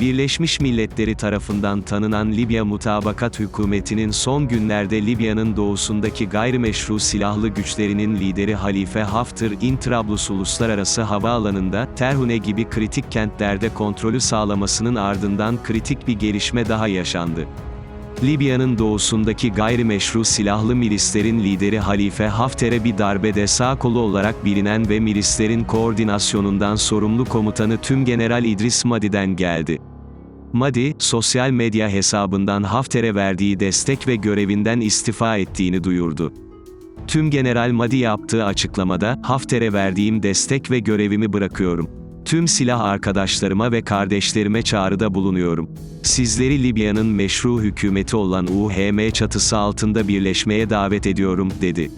Birleşmiş Milletleri tarafından tanınan Libya Mutabakat Hükümeti'nin son günlerde Libya'nın doğusundaki gayrimeşru silahlı güçlerinin lideri Halife Hafter in Trablus Uluslararası Havaalanı'nda, Terhune gibi kritik kentlerde kontrolü sağlamasının ardından kritik bir gelişme daha yaşandı. Libya'nın doğusundaki gayrimeşru silahlı milislerin lideri Halife Hafter'e bir darbede sağ kolu olarak bilinen ve milislerin koordinasyonundan sorumlu komutanı Tümgeneral İdris Madi'den geldi. Madi, sosyal medya hesabından Hafter'e verdiği destek ve görevinden istifa ettiğini duyurdu. Tüm General Madi yaptığı açıklamada, Hafter'e verdiğim destek ve görevimi bırakıyorum. Tüm silah arkadaşlarıma ve kardeşlerime çağrıda bulunuyorum. Sizleri Libya'nın meşru hükümeti olan UHM çatısı altında birleşmeye davet ediyorum, dedi.